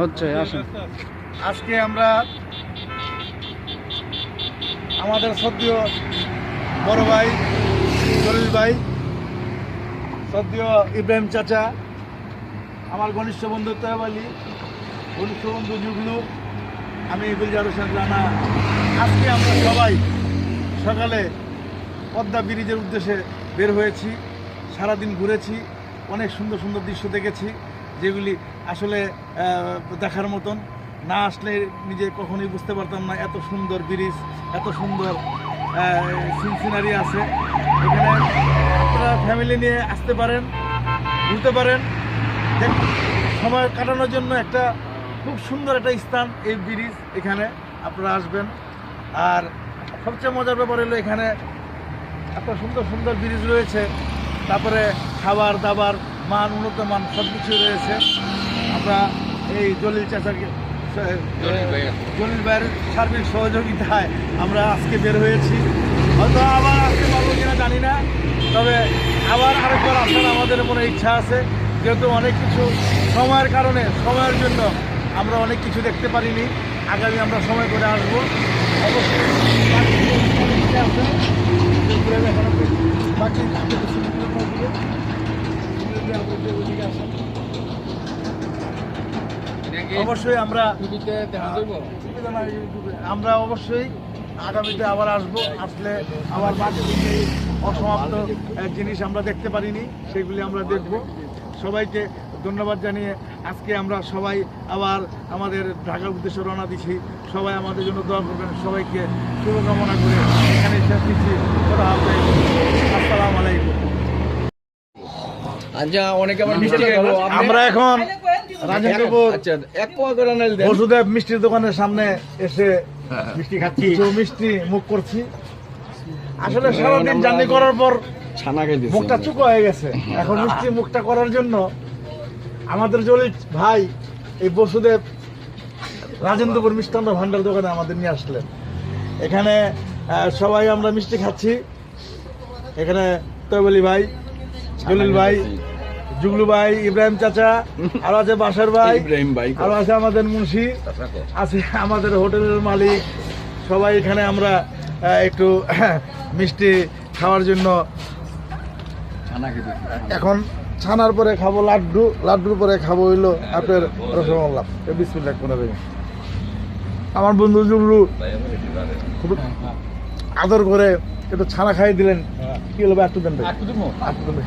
হচ্ছে আসেন। আজকে আমরা আমাদের সদ্য বড় ভাই জলিল ভাই সদ্য ইব্রাহিম চাচা আমার ঘনিষ্ঠ বন্ধু আলী ঘনিষ্ঠ বন্ধু জুগলু আমি গুলজার হোসেন রানা। আজকে আমরা সবাই সকালে পদ্মা ব্রিজের উদ্দেশ্যে বের হয়েছি সারাদিন ঘুরেছি অনেক সুন্দর সুন্দর দৃশ্য দেখেছি। যেগুলি আসলে দেখার মতন। না আসলে নিজে কখনোই বুঝতে পারতাম না এত সুন্দর ব্রিজ, এত সুন্দর সিনসিনারি আছে। এখানে আপনারা ফ্যামিলি নিয়ে আসতে পারেন, ঘুরতে পারেন। সময় কাটানোর জন্য একটা খুব সুন্দর একটা স্থান এই ব্রিজ এখানে আপনারা আসবেন। আর সবচেয়ে মজার ব্যাপার হলো এখানে এত সুন্দর সুন্দর ব্রিজ রয়েছে। তারপরে খাবার দাবার মান উন্নত মান সব কিছু রয়েছে। আমরা এই জলিল চাচাকে জলিল ভাইয়ের সার্বিক সহযোগিতায় আমরা আজকে বের হয়েছি। হয়তো আবার আসতে পারব কিনা জানি না তবে আবার আরেকবার আসার আমাদের মনে ইচ্ছা আছে। যেহেতু অনেক কিছু সময়ের কারণে সময়ের জন্য আমরা অনেক কিছু দেখতে পারিনি। আগামী আমরা সময় করে আসব। অবশ্যই বাকি অনেক কিছু আছে, যেগুলো দেখানো হবে। বাকি আপনাদের সুবিধার মধ্যে সুবিধা আপনাদের ওদিকে আসেন। অবশ্যই আমরা। আমরা অবশ্যই আগামীতে আবার আসব। আসলে আবার বাকি অসমাপ্ত জিনিস আমরা দেখতে পারিনি সেগুলি আমরা দেখব। সবাইকে ধন্যবাদ জানিয়ে আজকে আমরা সবাই আবার আমাদের ঢাকার উদ্দেশ্যে রওনা দিছি সবাই আমাদের জন্য দোয়া করবেন। সবাইকে শুভকামনা করে এখানে শেষ দিচ্ছি। আসসালামু আলাইকুম। আচ্ছা অনেকে আবার মিষ্টি খাব। আমরা এখন রাজেন্দ্রপুর আচ্ছা এক পোয়া করে দেন। বসুদেব মিষ্টির দোকানের সামনে এসে মিষ্টি খাচ্ছি। মিষ্টি মুখ করছি। আসলে সারাদিন জার্নি করার পর মুখটা চুকো হয়ে গেছে। এখন মিষ্টি মুখটা করার জন্য আমাদের জলিত ভাই এই বসুদেব রাজেন্দ্রপুর মিষ্টান্ন ভান্ডার দোকানে আমাদের নিয়ে আসলেন। এখানে সবাই আমরা মিষ্টি খাচ্ছি। এখানে তৈবলি ভাই জলিল ভাই জুগলু ভাই ইব্রাহিম চাচা আর আছে বাসার ভাই ইব্রাহিম ভাই আর আছে আমাদের মুন্সি আছে আমাদের হোটেলের মালিক। সবাই এখানে আমরা একটু মিষ্টি খাওয়ার জন্য এখন ছানার পরে খাব লাড্ডু লাড্ডুর পরে খাব হইল আপনার রসগোল্লা। বিসমিল্লাহ করে আমার বন্ধু জুগলু খুব আদর করে একটু ছানা খাই দিলেন। কি হলো একটু দেন একটু দিমু একটু ভাই।